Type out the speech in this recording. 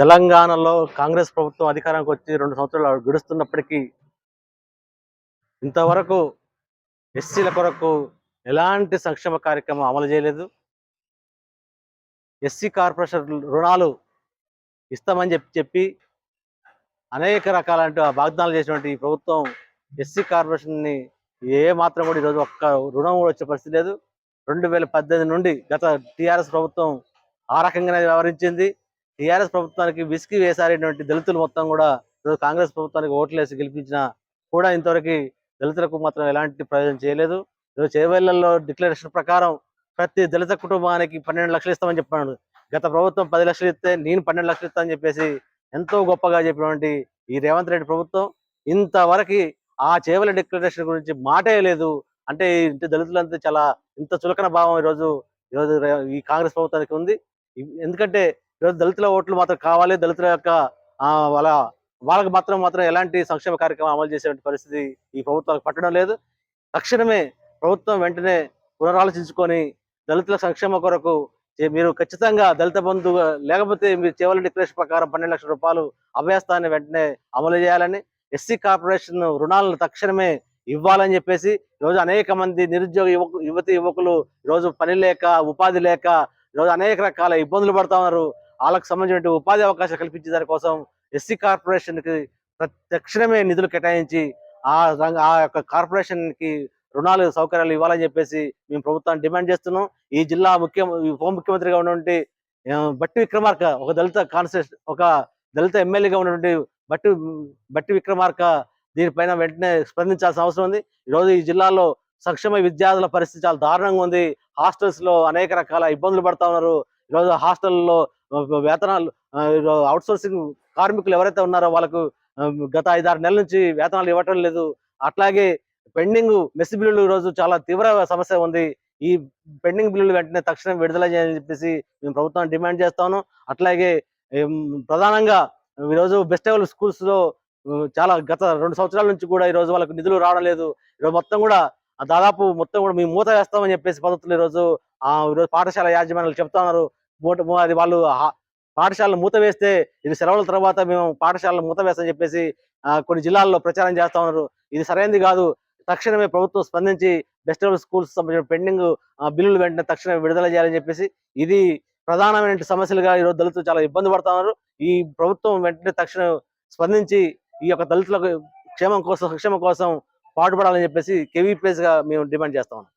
తెలంగాణలో కాంగ్రెస్ ప్రభుత్వం అధికారానికి వచ్చి రెండు సంవత్సరాలు గడుస్తున్నప్పటికీ ఇంతవరకు ఎస్సీల కొరకు ఎలాంటి సంక్షేమ కార్యక్రమం అమలు చేయలేదు. ఎస్సీ కార్పొరేషన్ రుణాలు ఇస్తామని చెప్పి చెప్పి అనేక రకాలంటూ వాగ్దానాలు చేసినటువంటి ప్రభుత్వం ఎస్సీ కార్పొరేషన్ని ఏ మాత్రం కూడా ఈరోజు ఒక్క రుణం కూడా వచ్చే పరిస్థితి లేదు. రెండు వేల పద్దెనిమిది నుండి గత టీఆర్ఎస్ ప్రభుత్వం ఆ రకంగానే వ్యవహరించింది. టీఆర్ఎస్ ప్రభుత్వానికి విసికి వేసారేటువంటి దళితులు మొత్తం కూడా కాంగ్రెస్ ప్రభుత్వానికి ఓట్లేసి గెలిపించిన కూడా ఇంతవరకు దళితులకు మాత్రం ఎలాంటి ప్రయోజనం చేయలేదు. ఈరోజు చేవేళ్ళలో డిక్లరేషన్ ప్రకారం ప్రతి దళిత కుటుంబానికి పన్నెండు లక్షలు ఇస్తామని చెప్పాడు. గత ప్రభుత్వం పది లక్షలు ఇస్తే నేను పన్నెండు లక్షలు ఇస్తామని చెప్పేసి ఎంతో గొప్పగా చెప్పినటువంటి ఈ రేవంత్ రెడ్డి ప్రభుత్వం ఇంతవరకు ఆ చేవల డిక్లరేషన్ గురించి మాటే లేదు. అంటే ఇంటి దళితులంతా చాలా ఇంత చులకన భావం ఈరోజు ఈరోజు ఈ కాంగ్రెస్ ప్రభుత్వానికి ఉంది. ఎందుకంటే ఈరోజు దళితుల ఓట్లు మాత్రం కావాలి. దళితుల యొక్క వాళ్ళ వాళ్ళకి మాత్రం మాత్రం ఎలాంటి సంక్షేమ కార్యక్రమం అమలు చేసే పరిస్థితి ఈ ప్రభుత్వానికి పట్టడం లేదు. తక్షణమే ప్రభుత్వం వెంటనే పునరాలోచించుకొని దళితుల సంక్షేమ కొరకు మీరు ఖచ్చితంగా దళిత బంధు లేకపోతే మీరు చేవల డిక్లరేషన్ ప్రకారం పన్నెండు లక్షల రూపాయలు అభయస్థాన్ని వెంటనే అమలు చేయాలని ఎస్సీ కార్పొరేషన్ రుణాలను తక్షణమే ఇవ్వాలని చెప్పేసి ఈరోజు అనేక మంది నిరుద్యోగ యువకు యువతి యువకులు ఈరోజు పని లేక ఉపాధి లేక ఈరోజు అనేక రకాల ఇబ్బందులు పడతా ఉన్నారు. వాళ్ళకి సంబంధించిన ఉపాధి అవకాశాలు కల్పించే దానికోసం ఎస్సీ కార్పొరేషన్కి తక్షణమే నిధులు కేటాయించి ఆ రంగ ఆ యొక్క కార్పొరేషన్కి రుణాలు సౌకర్యాలు ఇవ్వాలని చెప్పేసి మేము ప్రభుత్వాన్ని డిమాండ్ చేస్తున్నాం. ఈ జిల్లా ముఖ్య ఉప ముఖ్యమంత్రిగా ఉన్నటువంటి బట్టి విక్రమార్క ఒక దళిత కాన్స్టిట్యూషన్ ఒక దళిత ఎమ్మెల్యేగా ఉన్నటువంటి బట్టి బట్టి విక్రమార్క దీనిపైన వెంటనే స్పందించాల్సిన అవసరం ఉంది. ఈరోజు ఈ జిల్లాలో సక్షమ విద్యార్థుల పరిస్థితి చాలా దారుణంగా ఉంది. హాస్టల్స్లో అనేక రకాల ఇబ్బందులు పడతా ఉన్నారు. ఈరోజు హాస్టల్లో వేతనాలు అవుట్ సోర్సింగ్ కార్మికులు ఎవరైతే ఉన్నారో వాళ్ళకు గత ఐదారు నెలల నుంచి వేతనాలు ఇవ్వటం లేదు. అట్లాగే పెండింగ్ మెస్ బిల్లులు ఈరోజు చాలా తీవ్ర సమస్య ఉంది. ఈ పెండింగ్ బిల్లులు వెంటనే తక్షణం విడుదల చేయాలని చెప్పేసి మేము ప్రభుత్వాన్ని డిమాండ్ చేస్తాను అట్లాగే ప్రధానంగా ఈరోజు బెస్ట్ లెవెల్ స్కూల్స్లో చాలా గత రెండు సంవత్సరాల నుంచి కూడా ఈ రోజు వాళ్ళకు నిధులు రావడం లేదు. ఈరోజు మొత్తం కూడా దాదాపు మొత్తం కూడా మేము మూత వేస్తామని చెప్పేసి పద్ధతులు ఈరోజు ఆ ఈరోజు పాఠశాల యాజమాన్యాలు చెప్తా ఉన్నారు. మూట అది వాళ్ళు పాఠశాలను మూత వేస్తే ఇది సెలవుల తర్వాత మేము పాఠశాలను మూత వేస్తామని చెప్పేసి కొన్ని జిల్లాల్లో ప్రచారం చేస్తా ఉన్నారు. ఇది సరైనది కాదు. తక్షణమే ప్రభుత్వం స్పందించి బెస్ట్ స్కూల్స్ సంబంధించిన పెండింగ్ బిల్లులు వెంటనే తక్షణమే విడుదల చేయాలని చెప్పేసి ఇది ప్రధానమైన సమస్యలుగా ఈరోజు దళితులు చాలా ఇబ్బంది పడతా ఉన్నారు. ఈ ప్రభుత్వం వెంటనే తక్షణం స్పందించి ఈ యొక్క దళితులకు క్షేమం కోసం సంక్షేమం కోసం పాటుపడాలని చెప్పేసి కేవీపీఎస్గా మేము డిమాండ్ చేస్తా ఉన్నాం.